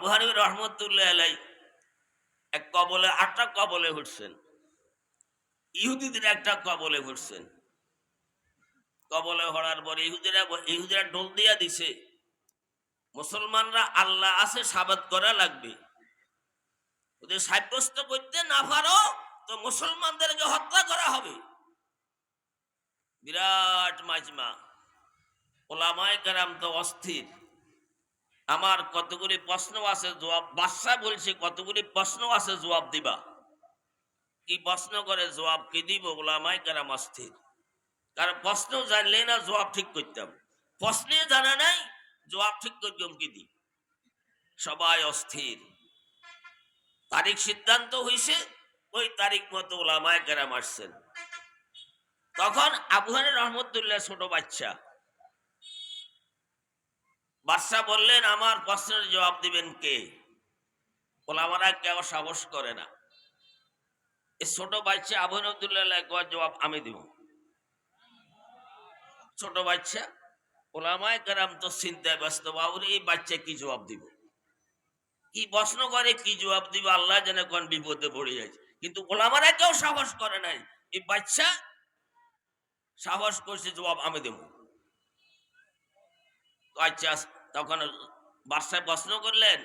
বুহারি রহমতুল্লাহ আলাই এক কবলে, আটটা কবলে ঘুরছেন। ইহুদিদের একটা কবলে ঘুরছেন। কবলে হওয়ার পরে ইহুদিরা ইহুদিরা ডোল দিয়া দিছে, মুসলমানরা আল্লাহ আছে সাবাদ করা লাগবে। ওদের সাব্যস্ত করতে না পারো, তো মুসলমানদেরকে হত্যা করা হবে। বিরাট মাজমা। ওলামায় কেরাম তো অস্থির। আমার কতগুলি প্রশ্ন আছে, জবাব বাদশাহ বলছে, কতগুলি প্রশ্ন আছে, জবাব দিবা। কি প্রশ্ন করে, জবাব কি দিব? ওলামায় কেরাম অস্থির। কারণ প্রশ্ন জানলে না জবাব ঠিক করতাম। প্রশ্নে জানা নাই, জবাব ঠিক করতাম কি দি সবাই অস্থির। তারিখ সিদ্ধান্ত হয়েছে ওই তারিখ মতো ওলামায় কেরাম আসছেন। তখন আবুহানের রহমতুল্লাহ ছোট বাচ্চা বাদশাহ বললেন, আমার প্রশ্নের জবাব দিবেন কে? ওলামারা কেউ সাহস করে না। এই ছোট বাচ্চা আবু আবদুল্লাহ জবাব আমি দিব। ছোট বাচ্চা, ওলামায় কারাম তো চিন্তায় ব্যস্ত, বাবুর, এই বাচ্চা কি জবাব দিব? কি প্রশ্ন করে, কি জবাব দিব? আল্লাহ যেন কোন বিপদে পড়ে যাচ্ছে কিন্তু ওলামারা কেউ সাহস করে নাই। এই বাচ্চা সাহস করছে, জবাব আমি দেব। আচ্ছা তখন বাদশাহ প্রশ্ন করলেন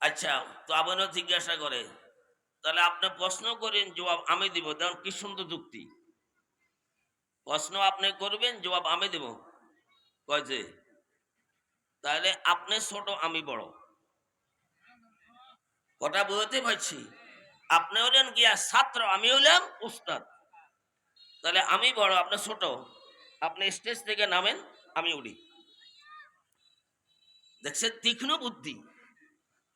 আচ্ছা তো আবারও জিজ্ঞাসা করে, তাহলে আপনি প্রশ্ন করেন, জবাব আমি দিব তেমন কি সুন্দর যুক্তি। প্রশ্ন আপনি করবেন, জবাব আমি দেব। কয় যে, তাহলে আপনি ছোট, আমি বড়। কটা বুঝতে পারছি? আপনি হলেন গিয়া ছাত্র, আমি হলাম উস্তাদ। তাহলে আমি বড়, আপনি ছোট। আপনি স্টেজ থেকে নামেন। আমি উড়ি দেখছে তীক্ষ্ণ বুদ্ধি।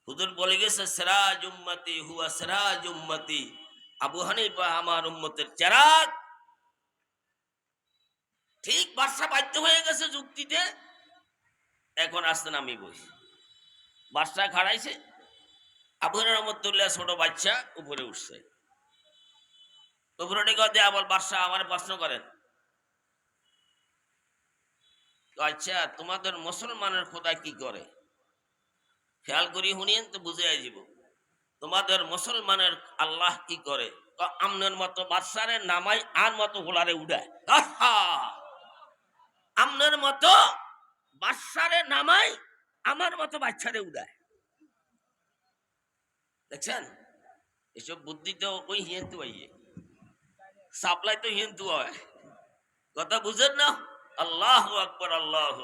হুজুর বলে গেছে, সেরাজ উম্মতি হুয়া সেরাজ উম্মতি। আবু হানিফা আমার উম্মতের চেরাগ। ঠিক বাদশা বাধ্য হয়ে গেছে যুক্তিতে। এখন আসতেন আমি বসি। বাদশা খাড়াইছে। আবু রহমতুল্লাহ ছোট বাচ্চা উপরে উঠছে। উপরে আবার বাদশাহ আমার প্রশ্ন করেন তো আচ্ছা তোমাদের মুসলমানের খোদা কি করে? খেয়াল করি শুনিয়েন তো বুঝে যাব তোমাদের মুসলমানের আল্লাহ কি করে? আমনের মতো বাদশারে নামাই আর মতো হোলারে উড়ায়! আমনের মতো বাদশারে নামাই, আমার মতো বাচ্চারে উড়ায়। দেখছেন? এসব বুদ্ধি তো ওই হিন্দু আইয়ে সাপ্লাই তো হিন্দু হয়। কথা বুঝেন না? আল্লাহ আকবর, আল্লাহ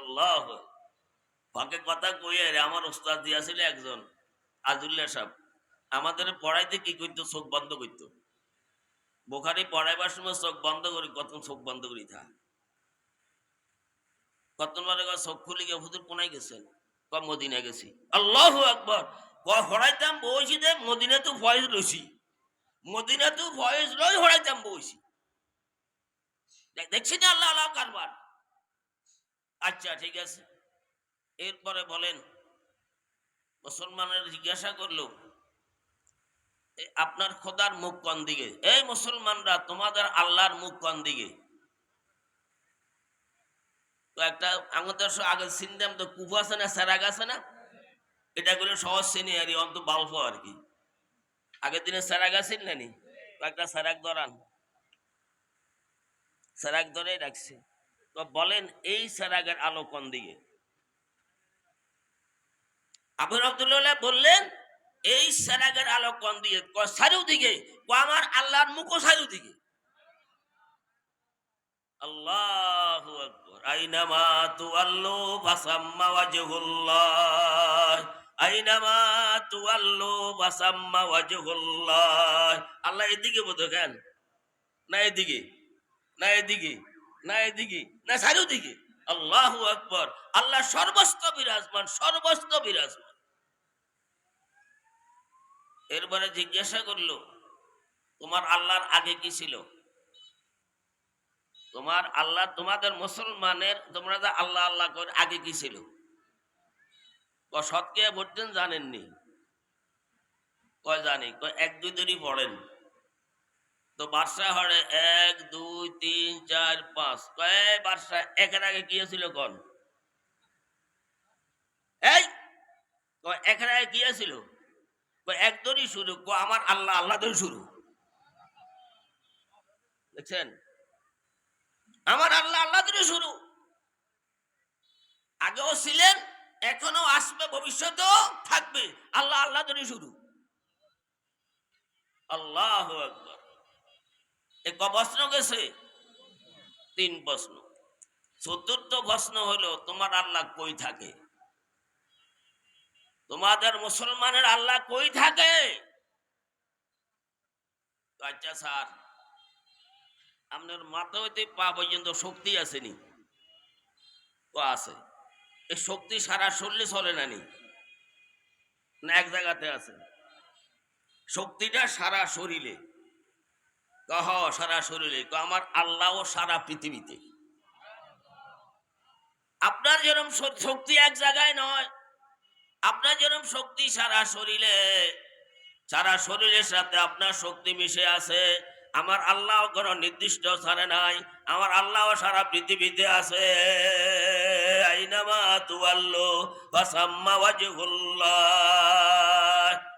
আল্লাহ ফাঁকে কথা কইয়ে আমার ওস্তাদ দিয়াছিল একজন, আজুল্লাহ সাহেব। আমাদের পড়াইতে কি করতো? চোখ বন্ধ করতো। বোখারি পড়াইবার সময় চোখ বন্ধ করি কত চোখ বন্ধ করি থা। কত মানে চোখ খুলে গিয়ে হুজুর কোনায় গেছেন? ক মদিনা গেছি। আল্লাহ আকবর। ক বইছি দে মদিনা তো ফয়েজ লইছি মদিনা তো ফয়েজ লই হরাইতাম বইছি। দেখছি না আল্লাহ আল্লাহ কারবার। আচ্ছা ঠিক আছে। এরপরে বলেন মুসলমানের জিজ্ঞাসা করল "এ, আপনার খোদার মুখ কোন দিকে? এই মুসলমানরা তোমাদের আল্লাহর মুখ কোন দিকে? তো একটা আমাদের আগে সিনদাম তো কুফু আছে না সেরাগ আছে না? এটা করে সহজ শ্রেণি আর অন্ত বাল্প আর কি। আগের দিনে সেরাগ আছেন না নি? তো একটা সেরাগ ধরান। সেরাগ ধরে রাখছে। তো বলেন এই সেরাগের আলো কোন দিকে? আবু আব্দুল্লাহ বললেন, এই সেরাগের আলো কোন দিকে? কয় চারিদিকে কয় আমার আল্লাহর মুখও চারিদিকে। আল্লাহু আকবার। আইনামা তুআল্লু ফাসাম্মা ওয়াজহুল্লাহ। আইনামা তুআল্লু ফাসাম্মা ওয়াজহুল্লাহ। আল্লাহ এদিকে বোধ কেন? না এদিকে। না এদিকে না এদিকে, না চারিদিকে। আল্লাহু আকবার। আল্লাহ সর্বস্ত বিরাজমান সর্বস্ত বিরাজমান। এরপরে জিজ্ঞাসা করল, তোমার আল্লাহর আগে কি ছিল? তোমার আল্লাহ, তোমাদের মুসলমানের, তোমরা যে আল্লাহ আল্লাহ করে আগে কি ছিল? সৎকে ভোটতেন জানেননি। কয়, জানি। কয়, এক দুই দিনই পড়েন। তো বার্ষা হরে এক, দুই, তিন, চার, পাঁচ। কয় বার্ষা একের আগে কি ছিল কন? এই এখানে কি আছিল? কয় একদরই শুরু, কয়, আমার আল্লাহ আল্লাহ ধরে শুরু। দেখছেন? আমার আল্লাহ আল্লাহ ধরে শুরু। আগেও ছিলেন এখনও আসবে, ভবিষ্যতেও থাকবে। আল্লাহ আল্লাহ ধরে শুরু। আল্লাহ একবার এ ক প্রশ্ন গেছে? তিন প্রশ্ন। চতুর্থ প্রশ্ন হলো, তোমার আল্লাহ কই থাকে? তোমাদের মুসলমানের আল্লাহ কই থাকে? আচ্ছা স্যার, আপনার মাথা হইতে পা পর্যন্ত শক্তি আসেনি? আছে। এই শক্তি সারা শরীরে চলে না নি? না, এক জায়গাতে আছে। শক্তিটা সারা শরীরে। কহ সারা শরীরে আমার আল্লাহ সারা পৃথিবীতে। আপনার যেরকম শ- শক্তি এক জায়গায় নয়, আপনার যেরকম শক্তি সারা শরীরে, সারা শরীরের সাথে আপনার শক্তি মিশে আছে, আমার আল্লাহ কোনো নির্দিষ্ট স্থানে নাই, আমার আল্লাহ সারা পৃথিবীতে আছে। আইনামা তুয়াল্লো ওয়াজহুল্লাহ।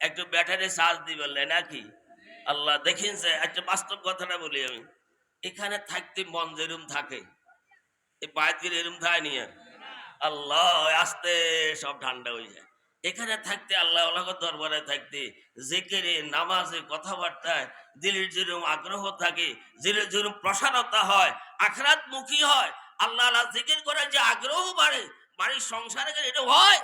একটু ব্যাটারি চার্জ দিবেন নাকি? আল্লাহ দেখেন যে, একটা বাস্তব কথাটা বলি আমি। এখানে থাকতে মন যেরম থাকে এই দিলে এরম থাকে নিয়ে, আল্লাহ আস্তে সব ঠান্ডা হয়ে যায়। এখানে থাকতে, আল্লাহ আল্লাহ দরবারে থাকতে, জেকেরে, নামাজে, কথাবার্তায় দিলের যেরকম আগ্রহ থাকে, দিলের যেরকম প্রসারতা হয় আখরাত মুখী হয়, আল্লাহ আল্লাহ জিকির করার যে আগ্রহ বাড়ে, বাড়ির সংসারে এটা হয়।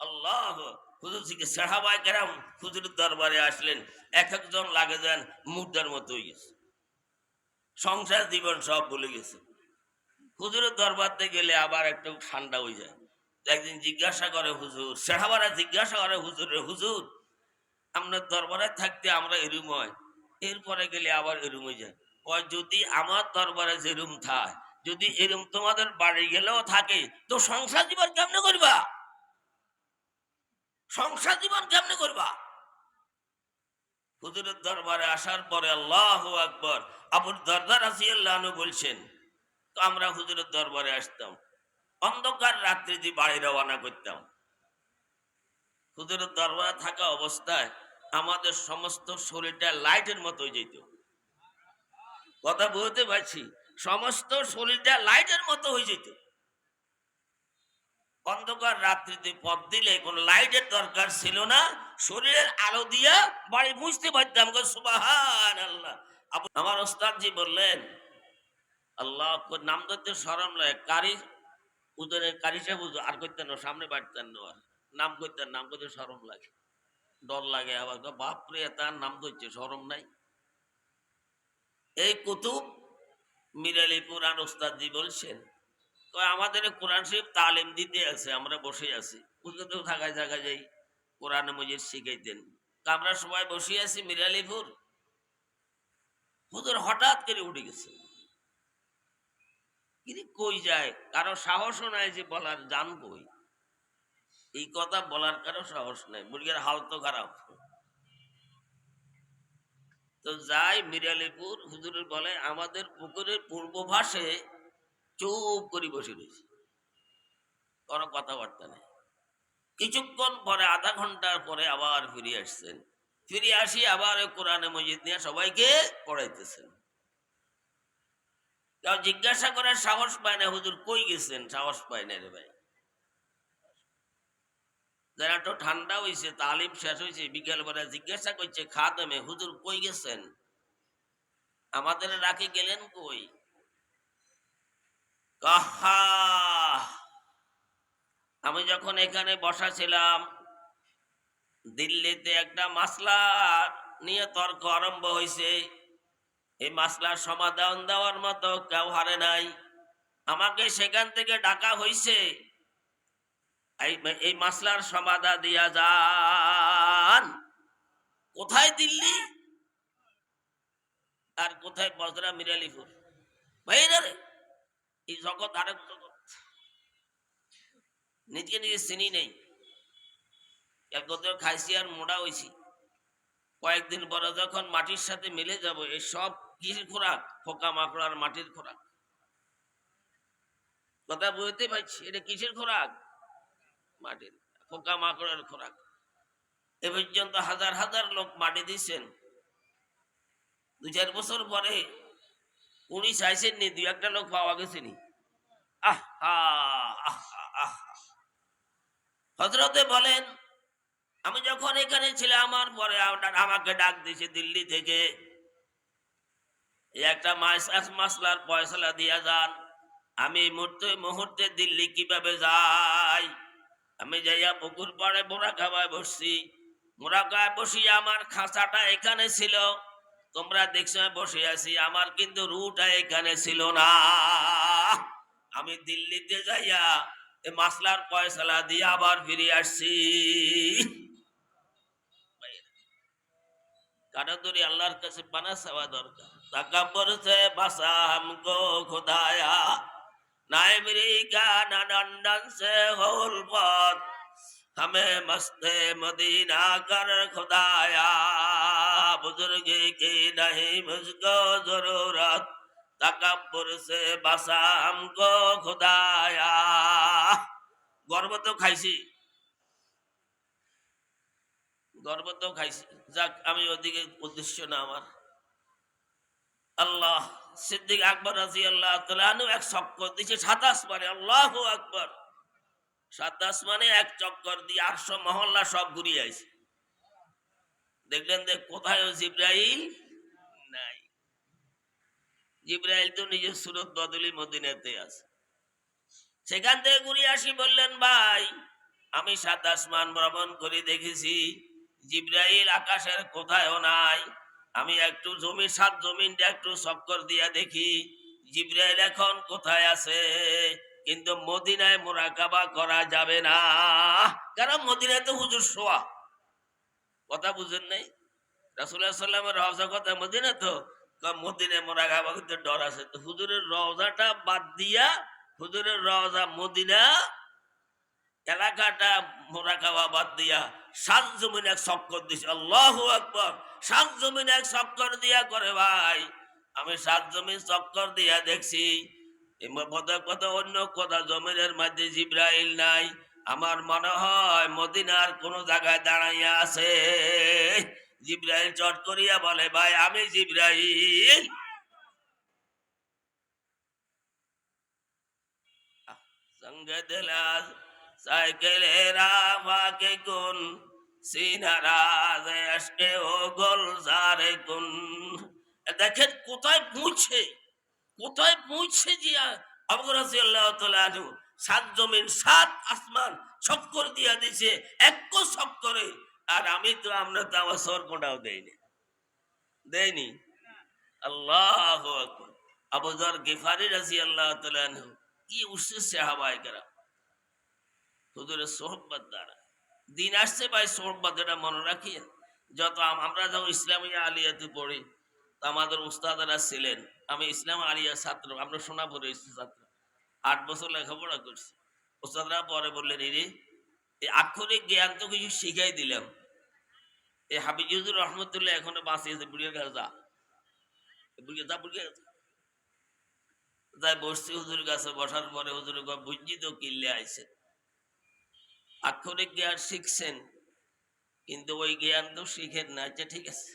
আল্লাহ হুজুর থেকে সাহাবাই কেরাম হুজুরের দরবারে আসলেন, এক একজন লাগে যান মুদ্রার মতো গেছে। সংসার জীবন সব ভুলে গেছে। হুজুরের দরবারতে গেলে আবার একটু ঠান্ডা হয়ে যায়। একদিন জিজ্ঞাসা করে হুজুর, সাহাবারা জিজ্ঞাসা করে হুজুর হুজুর আপনার দরবারে থাকতে আমরা এরুম হয়। এরপরে গেলে আবার এরুম হয়ে যায়। কয়, যদি আমার দরবারে যেরুম থাকে যদি এরম তোমাদের বাড়ি গেলেও থাকে, তো সংসার জীবন কেমনে করবা? সংসার জীবন কেমনে করবা? হুজুরের দরবারে আসার পরে আল্লাহ আকবর আবুর দরদার আসিয়াল্লাহনু বলছেন, তো আমরা হুজুরের দরবারে আসতাম, অন্ধকার রাত্রি দিয়ে বাড়ি রওনা করতাম। হুজুরের দরবারে থাকা অবস্থায় আমাদের সমস্ত শরীরটা লাইটের মতো যেত কথা বলতে পারছি? সমস্ত শরীরটা লাইটের মতো হয়ে যেত অন্ধকার রাত্রিতে পথ দিলে কোন লাইটের দরকার ছিল না। শরীরের আলো দিয়া বাড়ি বুঝতে পারতাম সুবাহান আল্লাহ আমার ওস্তাদজি বললেন, আল্লাহ নাম ধরতে সরম লাগে কারি উদরে কারি সাহেব আর করতেন না, সামনে বাড়তেন না। আর নাম করতেন, নাম করতে সরম লাগে। ডর লাগে আবার বাপরে তার নাম ধরছে সরম নাই। এই কুতুব মিরালি পুরান ওস্তাদজি বলছেন আমাদের কোরআন শরীফ তালিম দিতে আছে, আমরা বসে আছি। তো থাকায় থাকা যাই, কোরআন মজিদ শিখাইতেন। আমরা সবাই বসে আছি মিরালিপুর। হুজুর হঠাৎ করে উঠে গেছে। কিন্তু কই যায়? কারও সাহসও নাই যে বলার, জান কই? এই কথা বলার কারও সাহস নাই, মুরগির হাল তো খারাপ। তো যাই মিরালিপুর হুজুরের বলে, আমাদের পুকুরের পূর্ব ভাষে চুপ করে বসে রয়েছে। কোনো কথাবার্তা নেই। কিছুক্ষণ পরে, আধা ঘণ্টার পরে আবার ফিরে আসছেন। ফিরে আসি আবার কোরআনে মসজিদ নিয়ে সবাইকে পড়াইতেছেন। কেউ জিজ্ঞাসা করার সাহস পায় না, হুজুর কই গেছেন? সাহস পায় না রে ভাই। যারা একটু ঠান্ডা হয়েছে তালিম শেষ হয়েছে বিকেল বেলা জিজ্ঞাসা করছে, খাদেমে, হুজুর কই গেছেন? আমাদের রাখি গেলেন কই? আমি যখন এখানে বসা ছিলাম দিল্লিতে একটা মাসলা নিয়ে তর্ক আরম্ভ হয়েছে এই মাসলার সমাধান দেওয়ার মতো কেউ হারে নাই। আমাকে সেখান থেকে ডাকা হয়েছে এই মাসলার সমাধা দিয়া যান। কোথায় দিল্লি? আর কোথায় বজরা মিরালিপুর? বাইরে রে। এই জগৎ আরেক জগৎ। নিজকে নিজে চিনি নেই। একদর খাইছি আর মোড়া হয়েছি কয়েকদিন পরে যখন মাটির সাথে মিলে যাব এই সব কিসের খোরাক? পোকা মাকড় আর মাটির খোরাক। কথা বুঝতে পারছি? এটা কিসের খোরাক? মাটির পোকা মাকড়ের খোরাক। এ পর্যন্ত হাজার হাজার লোক মাটি দিচ্ছেন দু চার বছর পরে উনি চাইছেন নি দু একটা লোক পাওয়া গেছে নি। আহা আহা আহা হজরতে বলেন, আমি যখন এখানে ছিলাম, আমার পরে আমাকে ডাক দিয়েছে দিল্লি থেকে। একটা মাস মাসলার পয়সলা দিয়া যান। আমি মুহূর্তে মুহূর্তে দিল্লি কীভাবে যাই? আমি যাইয়া পুকুর পাড়ে মোরা খাওয়ায় বসছি। মোরা খাওয়ায় বসি আমার খাঁচাটা এখানে ছিল। তোমরা দেখছ, বসে আছি। আমার কিন্তু রুটা এখানে ছিল না। আমি দিল্লিতে যাইয়া এই মাসলার পয়সলা দিয়ে আবার ফিরে আসছি কারাদুরি আল্লাহর কাছে পানা চাওয়া দরকার তাকাব্বর সে বাসা हमको खुदाया नाइमरी का नंदन से होल पत हमें मस्ते मदीना कर खुदाया बुजुर्ग की नहीं मुझको जरूरत তাকাব্বর সে বাসাম গো খোদায়া। গর্ব তো খাইছি। গর্ব তো খাইছি। যাক, আমি ওদিকে উদ্দেশ্য না আমার। আল্লাহ সিদ্দিক আকবর আল্লাহ তালু এক চক্কর দিছে সাতাশ মানে আল্লাহ আকবর। সাতাশ মানে এক চক্কর দিয়ে আটশো মহল্লা সব ঘুরিয়ে আইছে। দেখলেন দেখ কোথায় জিব্রাইল? জিব্রাইল তো নিজের সুরত বদলি মদিনাতে আছে। সেখান থেকে ঘুরে আসি বললেন, ভাই, আমি সাত আসমান ভ্রমণ করে দেখেছি, জিব্রাইল আকাশের কোথায়ও নাই। আমি একটু জমি, সাত জমিনটা একটু চক্কর দিয়া দেখি, জিব্রাইল এখন কোথায় আছে? কিন্তু মদিনায় মোরাকাবা করা যাবে না। কারণ মদিনায় তো হুজুর শোয়া। কথা বুঝেন নাই? রাসুল্লাহ সাল্লামের রওজা কথা মদিনা তো। কয়, মদিনায় মোরাকাবা করতে ডর আছে। তো হুজুরের রওজাটা বাদ দিয়া হুজুরের রওজা মদিনা এলাকাটা মোরাকাবা বাদ দিয়া সাত জমিন এক চক্কর দিছে। আল্লাহ আকবর। সাত জমিন এক চক্কর দিয়া করে ভাই, আমি সাত জমিন চক্কর দিয়া দেখছি। কথা কথা অন্য কথা, জমিনের মধ্যে জিব্রাইল নাই। আমার মনে হয় মদিনার কোন জায়গায় দাঁড়াইয়া আছে। জিব্রাইল চট করিয়া বলে, ভাই, আমি জিব্রাইল। সঙ্গে দিলাস সাইকেলের আমাকে কোন সিনারাজ আজকে ও গোলজারে কোন। দেখেন কোথায় পৌঁছে কোথায় পৌঁছে জিয়া। আবুর রাজিয়াল্লাহ তাআলা সাত জমিন, সাত আসমান ছক্কর দিয়া দিছে, এক ছক্করে আর আমি তো আমরা তো আমার সর কোটাও দেয়নি দেয়নি আল্লাহ আবুজার গেফারি রাজি আল্লাহ তালু কি উঠছে সাহাবাই করা হুজুরের সোহব্বত দ্বারা। দিন আসছে ভাই, সোহব্বত, এটা মনে রাখি যত আমরা যখন ইসলামিয়া আলিয়াতে পড়ি, তা আমাদের উস্তাদারা ছিলেন, আমি ইসলাম আলিয়া ছাত্র, আমরা সোনাপুরে ছাত্র। আট বছর লেখাপড়া করছি। উস্তাদরা পরে বললেন রে এই আক্ষরিক জ্ঞান তো কিছু শিখাই দিলাম। এই হাবিজুর রহমতুল্লাহ এখনও বাঁচিয়েছে বুড়িয়া গেছে, যা। বুড়িয়া যা বুড়িয়া গেছে। তাই বসছি হুজুর কাছে, বসার পরে হুজুর বুঝছি তো কিনলে আইসেন আক্ষরিক জ্ঞান শিখছেন, কিন্তু ওই জ্ঞান তো শিখেন না আচ্ছা ঠিক আছে।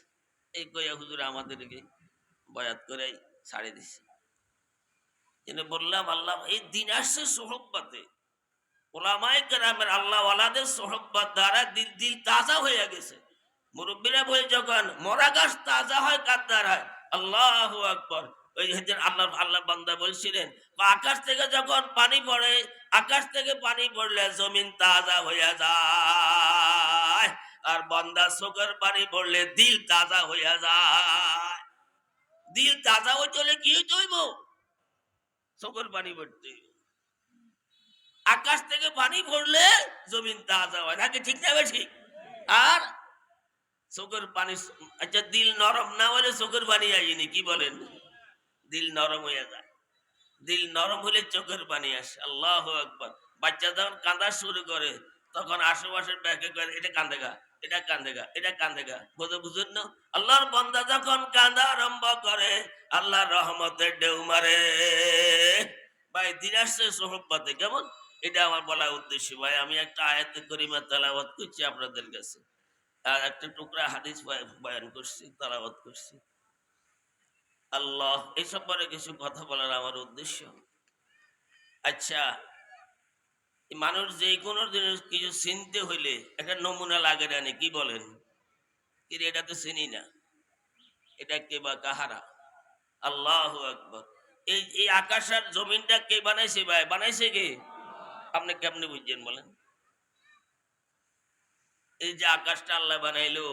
এই কইয়া হুজুর আমাদেরকে বয়াত করে ছাড়ে দিছে। কিন্তু বললাম, আল্লাহ, এই দিন আসছে সোহব্বাতে। ওলামাই গ্রামের আল্লাহ ওয়ালাদের সোহব্বাত দ্বারা দিল দিল তাজা হয়ে গেছে। মুরব্বীরা বলে যখন মরা গাছ তাজা হয় কার হয়, আল্লাহ আকবর। ওই যে আল্লাহ আল্লাহ বান্দা বলছিলেন আকাশ থেকে যখন পানি পড়ে, আকাশ থেকে পানি পড়লে জমিন তাজা হইয়া যায়, আর বান্দা চোখের পানি পড়লে দিল তাজা হইয়া যায়। দিল তাজা হয়ে চলে কি হইব? চোখের পানি পড়তে। আকাশ থেকে পানি পড়লে জমিন তাজা হয়, নাকি ঠিক না ঠিক আর চোখের পানি আচ্ছা দিল নরম না হলে চোখের পানি আসেনি, কি বলেন? দিল নরম হয়ে যায়। দিল নরম হলে চোখের পানি আসে। আল্লাহ একবার বাচ্চা যখন কাঁদা শুরু করে, তখন আশেপাশের ব্যাগে করে, এটা কাঁদেগা এটা কাঁদেগা এটা কাঁদেগা বোঝো বুঝুন না? আল্লাহর বন্দা যখন কাঁদা আরম্ভ করে, আল্লাহর রহমতের ঢেউ মারে। ভাই দিন আসছে সোহব্বতে, কেমন? এটা আমার বলার উদ্দেশ্য। ভাই, আমি একটা আয়াতে করিমা তালাবাদ করছি আপনাদের কাছে। আর একটা টুকরা হাদিস বয়ান করছি তালাবাদ করছি। আল্লাহ এসব পরে কিছু কথা বলার আমার উদ্দেশ্য। আচ্ছা মানুষ যে কোনো জিনিস কিছু চিনতে হইলে একটা নমুনা লাগে না কি বলেন? কি রে, এটা তো চিনি না। এটা কে বা কাহারা? আল্লাহ আকবর। এই এই আকাশ আর জমিনটা কে বানাইছে ভাই? বানাইছে কে? আপনি কেমনে বুঝছেন বলেন? এই যে আকাশটা আল্লাহ বানাইলো,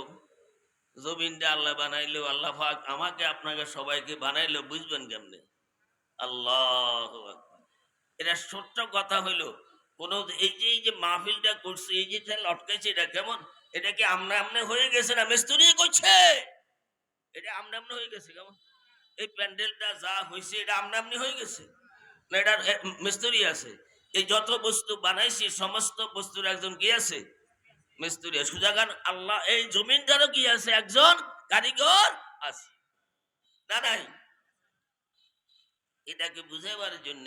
জমিনটা আল্লাহ বানাইলো, আল্লাহ আমাকে, আপনাকে সবাইকে বানাইলো, বুঝবেন কেমনে? আল্লাহ এটা ছোট্ট কথা হইল, কোন এই যে এই যে মাহফিলটা করছে, এই যে লটকাইছে, এটা কেমন? এটা কি আমনা আমনে হয়ে গেছে না মিস্ত্রি করছে? এটা আমনা আমনে হয়ে গেছে কেমন? এই প্যান্ডেলটা যা হয়েছে এটা আমনা আমনি হয়ে গেছে? না, এটা মিস্ত্রি আছে। এই যত বস্তু বানাইছি, সমস্ত বস্তুর একজন কি আছে? মিস্ত্রি সুজাগান আল্লাহ, এই কি আছে? একজন কারিগর আছে। না, নাই। এটাকে জন্য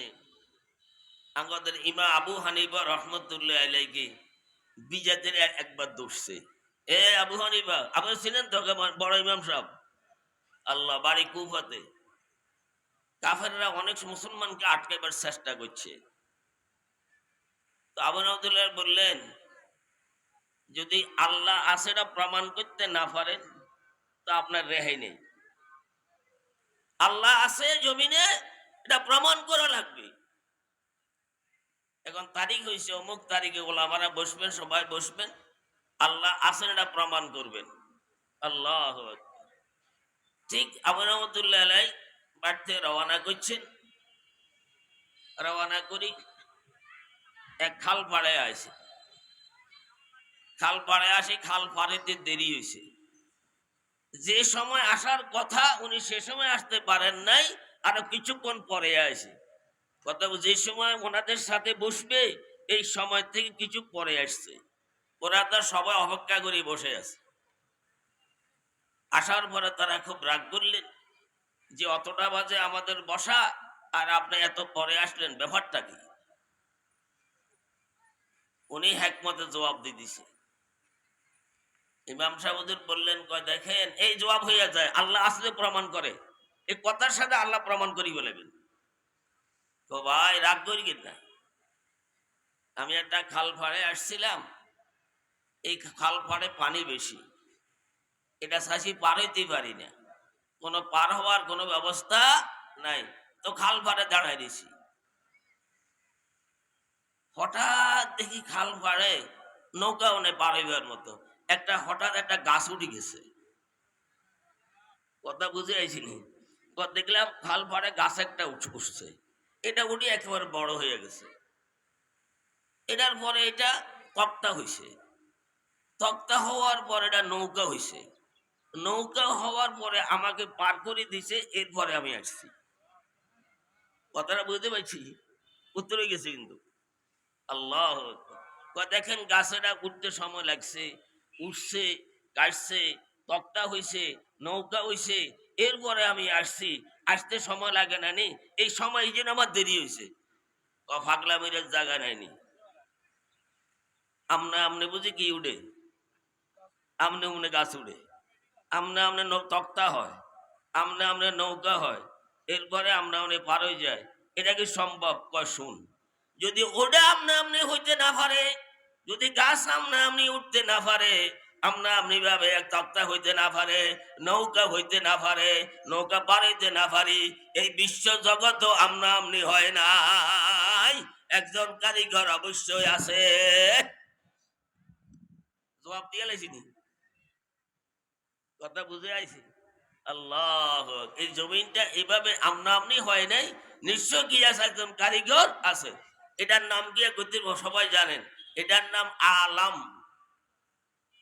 আমাদের ইমা আবু হানিবা রহমতুল্লাহ আলাইকে বিজাতের একবার দৌড়ছে। এ আবু হানিফা, আপনি ছিলেন তো বড় ইমাম সাহেব? আল্লাহ, বাড়ি কুফাতে। কাফেররা অনেক মুসলমানকে আটকাইবার চেষ্টা করছে। তো আবু বললেন যদি আল্লাহ আসেটা প্রমাণ করতে না পারেন তো আপনার রেহাই নেই। আল্লাহ আছে জমিনে, এটা প্রমাণ করা লাগবে। এখন তারিখ হয়েছে অমুক তারিখে ওলামারা বসবেন, সবাই বসবেন। আল্লাহ আছেন এটা প্রমাণ করবেন। আল্লাহ ঠিক আবু বাড়িতে রওনা করছেন। রওনা করি, এক খাল পাড়ে আছে খাল পাড়ে আসি, খাল পাড়েতে দেরি হয়েছে। যে সময় আসার কথা উনি সে সময় আসতে পারেন নাই, আরও কিছুক্ষণ পরে আসে। কথা যে সময় ওনাদের সাথে বসবে, এই সময় থেকে কিছু পরে আসছে। ওরা তো সবাই অপেক্ষা করে বসে আছে। আসার পরে তারা খুব রাগ করলেন যে, অতটা বাজে আমাদের বসা, আর আপনি এত পরে আসলেন, ব্যাপারটা কি? উনি হ্যাকমতে জবাব দিয়ে দিছে ইমাম সাহেবুদ্দিন বললেন, কয় দেখেন, এই জবাব হইয়া যায়, আল্লাহ আসলে প্রমাণ করে। এই কথার সাথে আল্লাহ প্রমাণ করি বলেবেন তো ভাই, রাগ করি না? আমি একটা খাল ফাড়ে আসছিলাম, এই খাল ফাড়ে পানি বেশি। এটা শাসি পার হইতে পারি না। কোনো পার হওয়ার কোনো ব্যবস্থা নাই। তো খাল ফাড়ে দাঁড়াই দিছি হঠাৎ দেখি খাল ফাড়ে নৌকা ওনে পার হইবার মতো। একটা হঠাৎ একটা গাছ উঠে গেছে। কথা বুঝে আইছিনি দেখলাম খাল ফাড়ে গাছ একটা উঠ- উঠছে। এটা উঠে একেবারে বড় হয়ে গেছে। এটার পরে এটা তক্তা হইছে। তক্তা হওয়ার পর এটা নৌকা হইছে। নৌকা হওয়ার পরে আমাকে পার করে দিছে, এরপরে আমি আসছি। কথাটা বুঝতে পারছি? উত্তরে গেছে কিন্তু। আল্লাহ। দেখেন গাছেরা উঠতে সময় লাগছে। উঠছে, কাটছে, তক্তা হইছে, নৌকা হইছে, এরপরে আমি আসছি। আসতে সময় লাগে না নি? এই সময় এই জন্য আমার দেরি হয়েছে ফাগলা মেরের জায়গা নেয়নি আমনে আমনে বুঝি কি উঠে আমনে আমনে গাছ উড়ে। আমনে আমনে তক্তা হয়। আমনে আমনে নৌকা হয়। এরপরে আমরা আমনে পার হয়ে যায়। এটা কি সম্ভব? কয় শুন। যদি ওটা আমনে আমনে হইতে না পারে যদি গাছ আমনে আমনি উঠতে না পারে, আমরা আমনি ভাবে এক তক্তা হইতে না পারে, নৌকা হইতে না পারে, নৌকা পারাইতে না পারি, এই বিশ্ব জগৎ আমরা আমনি হয় নাই। একজন কারিগর অবশ্যই আছে। জবাব দিয়ে লাইছিনি কথা বুঝে আইছি। আল্লাহ এই জমিনটা এভাবে আমনা আমনি হয় নাই। নিশ্চয় কি আছে একজন কারিগর আছে। এটার নাম কি একত্রিত সবাই জানেন। এটার নাম আলাম।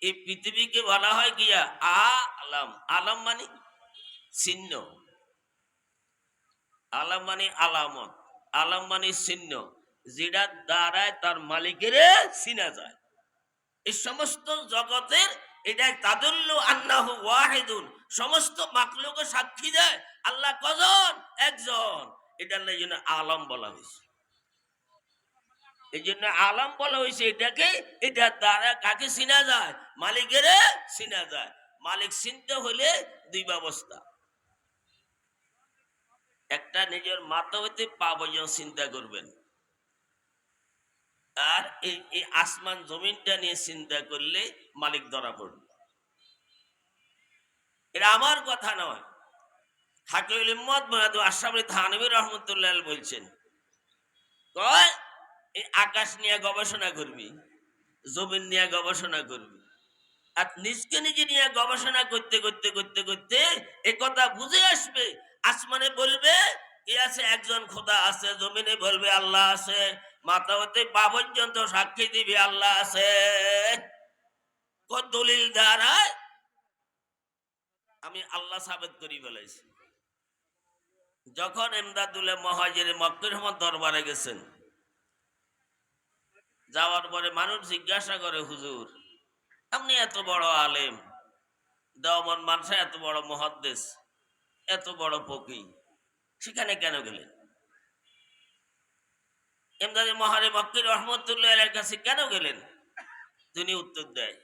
এই পৃথিবীকে বলা হয় গিয়া আলাম। আলাম মানে চিহ্ন আলাম মানে আলামত। আলাম মানে চিহ্ন যেটা দ্বারায় তার মালিকের চিনা যায়। এই সমস্ত জগতের এটা তাদুল্ল আল্লাহ ওয়াহিদুন। সমস্ত মাকলুকে সাক্ষী দেয় আল্লাহ কজন? একজন। এটার জন্য আলম বলা হয়েছে। এই জন্য আলম বলা হয়েছে এটাকে, এটা দ্বারা কাকে চিনা যায়? মালিকের চিনা যায়। মালিক চিনতে হলে দুই ব্যবস্থা। একটা নিজের মাথা হইতে পা পর্যন্ত চিন্তা করবেন। আর এই আসমান জমিনটা নিয়ে চিন্তা করলে মালিক ধরা পড়বে। এটা আমার কথা নয়। হাকিউল ইম্মত মহাদু আশরাফ থানবী রহমতুল্লাহ বলছেন, কয় এই আকাশ নিয়ে গবেষণা করবি, জমিন নিয়ে গবেষণা করবি, আর নিজকে নিজে নিয়ে গবেষণা করতে করতে করতে করতে এ কথা বুঝে আসবে, আসমানে বলবে, কে আছে? একজন খোদা আছে, জমিনে বলবে, আল্লাহ আছে মাথা হতে পা পর্যন্ত সাক্ষী দিবে, আল্লাহ আছে। দলিল দ্বারা আমি আল্লাহ সাবেত করি বলেছি। যখন এমদাদুল্লাহ মহাজের মক্কির রহমত দরবারে গেছেন যাওয়ার পরে মানুষ জিজ্ঞাসা করে, হুজুর, আপনি এত বড় আলেম দেওয়ান মানসা এত বড় মহাদ্দেশ এত বড় পকি সেখানে কেন গেলেন? এমদাদে মহারে মক্কির রহমতুল্লাহ কাছে কেন গেলেন? তিনি উত্তর দেয়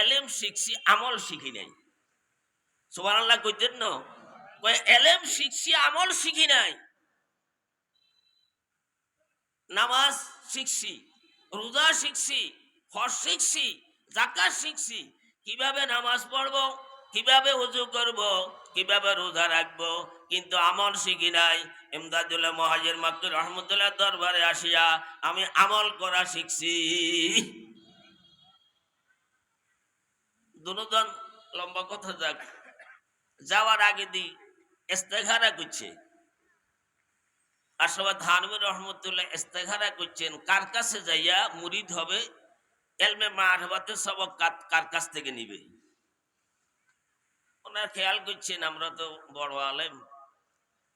এলেম শিখছি, আমল শিখি নাই। সুবান আল্লাহ কইতেন না এলেম শিখছি, আমল শিখি নাই। নামাজ শিখছি রোজা শিখছি হজ শিখছি জাকাত শিখছি। কীভাবে নামাজ পড়ব, কীভাবে উজু করব, কীভাবে রোজা রাখব, কিন্তু আমল শিখি নাই। ইমদাদুল্লাহ মহাজের মাকুর রহমতুল্লাহ দরবারে আসিয়া আমি আমল করা শিখছি। দুজন লম্বা কথা যাক। যাওয়ার আগে দি ইস্তেখারা করছে। সবাই ধানবীর রহমতুল্লাহ ইস্তেখারা করছেন। কার কাছে যাইয়া মুরিদ হবে? এলমে মারহাবাতে সবক কার- কাছ থেকে নিবে? ওনার খেয়াল করছেন, আমরা তো বড় আলেম।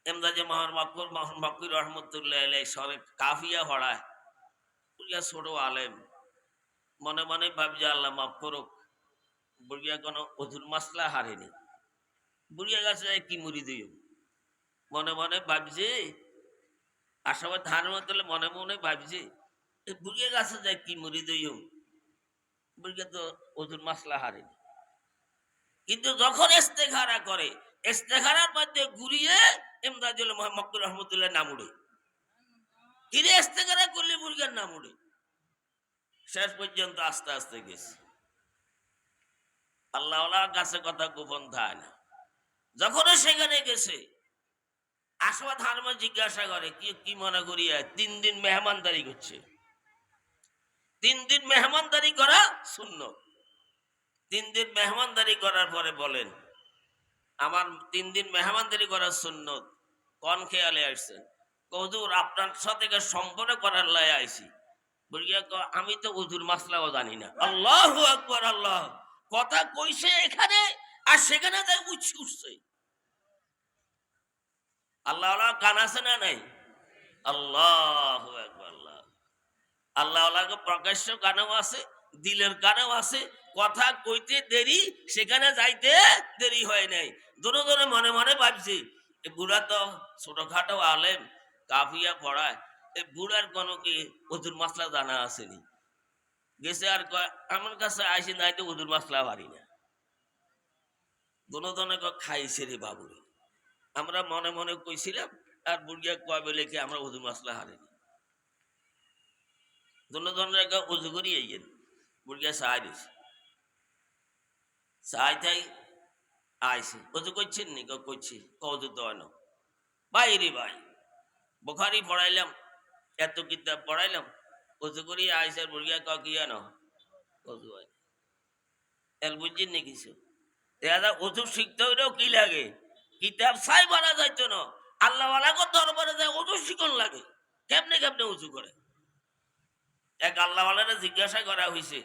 এমদাজে মহান মকুর মকুর রহমতুল্লাহ আলাই সবে কাফিয়া হড়ায় বুড়িয়া ছোট আলেম। মনে মনে ভাবছে, আল্লাহ মাফ করুক বুড়িয়া কোনো অধুর মাসলা হারেনি। বুড়িয়া গাছে কি মুড়ি দিও মনে মনে ভাবছে আসামে ধান মতলে মনে মনে ভাবছে বুড়িয়া গাছে যায় কি মুড়ি দিও বুড়িয়া তো অধুর মাসলা হারেনি। কিন্তু যখন ইস্তেখারা করে, ইস্তেখারার মধ্যে ঘুরিয়ে ইমদাদুল মোহাম্মদ রহমতুল্লাহ নাম উড়ে। কিরে ইস্তেখারা করলে মুরগির নাম উড়ে। শেষ পর্যন্ত আস্তে আস্তে গেছে। আল্লাহ কাছে কথা গোপন থাকে না। যখন সেখানে গেছে আসবা ধর্ম জিজ্ঞাসা করে, কি কি মনে করিয়া? তিন দিন মেহমানদারি করছে। তিন দিন মেহমানদারি করা শূন্য। তিন দিন মেহমানদারি করার পরে বলেন, আমার তিন দিন মেহমানদারি করার শূন্য। কন খেয়ালে আসছেন? কদুর আপনার সাথে সম্পর্ক করার লাই আইছি। বলিয়া আমি তো উজুর মাসলাও জানি না। আল্লাহ আকবর, আল্লাহ। কথা কইছে এখানে, আর সেখানে তাই উঠছে উঠছে। আল্লাহ কান আছে না নাই? আল্লাহ আল্লাহ। আল্লাহ আল্লাহকে প্রকাশ্য কানেও আছে, দিলের কানেও আছে, কথা কইতে দেরি, সেখানে যাইতে দেরি হয় নাই। দোনো দোনো মনে মনে ভাবছি, এ বুড়া তো ছোটখাটো আলেম, কাফিয়া পড়ায় এই বুড়ার কোনো কি ওজুর মাসলা জানা আসেনি গেছে আর আমার কাছে আইসি নাই তো ওজুর মাসলা পারি না। দোনো দনে খাইছে রে বাবুরে। আমরা মনে মনে কইছিলাম, আর বুড়িয়া কয় বলে আমরা ওজুর মাসলা হারিনি দোনো দনের উজু করি আইয়েন বুড়িয়া সাহায্য দিছে। সাহায্য থাই আইসি উজু করছেন নি? করছি। কজু তো আনো ভাই রে ভাই, বুখারি পড়াইলাম, এত কিতাব পড়াইলাম, উজু করি আইসে বুড়িয়া ক কি আনো কজু এল বুঝছেন নি কিছু? দাদা উজু শিখতে হইলেও কি লাগে? কিতাব সাই বানা যাইতো না। আল্লাহ আলাগো দরবারে যায়, উজু শিখন লাগে। কেমনে কেমনে উজু করে? এক আল্লাহওয়ালারা জিজ্ঞাসা করা হয়েছে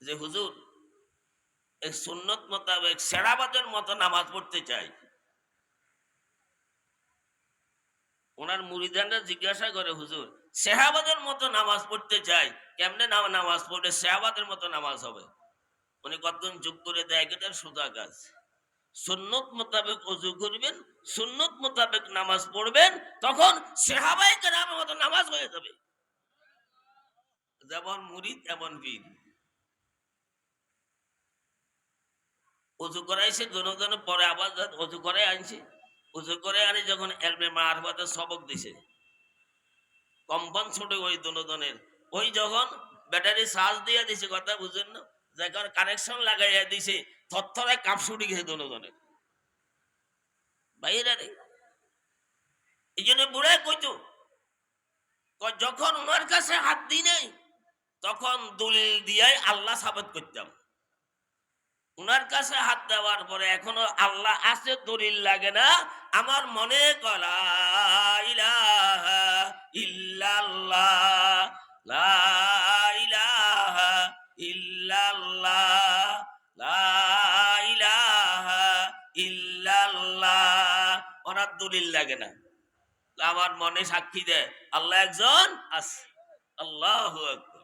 যে, হুজুর, এই সুন্নত মোতাবেক সেরাবাদের মতো নামাজ পড়তে চাই। ওনার মুরিদানরা জিজ্ঞাসা করে, হুজুর সেহাবাদের মতো নামাজ পড়তে চাই? কেমনে নামাজ পড়লে সেহাবাদের মতো নামাজ হবে? উনি কতক্ষণ যোগ করে দেয় এটার সোজা কাজ। সুন্নত মোতাবেক অজু করবেন, সুন্নত মোতাবেক নামাজ পড়বেন, তখন সেহাবাই মতো নামাজ হয়ে যাবে। যেমন মুরিদ, এমন বীর করাইছে পরে আবার আনছে। উজু করে আনি যখন এলমে মারফতে সবক দিছে। কম্পন ছুটে ওই দুজনের ওই যখন ব্যাটারি চার্জ দিয়ে দিছে, কথা বুঝেন না? যখন কানেকশন লাগাইয়া দিছে। থরথরে কাপ ছুটি গেছে দুজনের বাইরে রে এই জন্য বুড়ে কইতো যখন ওনার কাছে হাত দিই নাই, তখন দলিল দিয়াই আল্লাহ সাবেত করতাম। উনার কাছে হাত দেওয়ার পরে এখনও আল্লাহ আছে, দলিল লাগে না। আমার মনে ইলাহা ইল্লাল্লাহ ইল্লাল্লাহ, লা ওনার দলিল লাগে না। আমার মনে সাক্ষী দেয় আল্লাহ একজন আছে। আল্লাহ আকবার।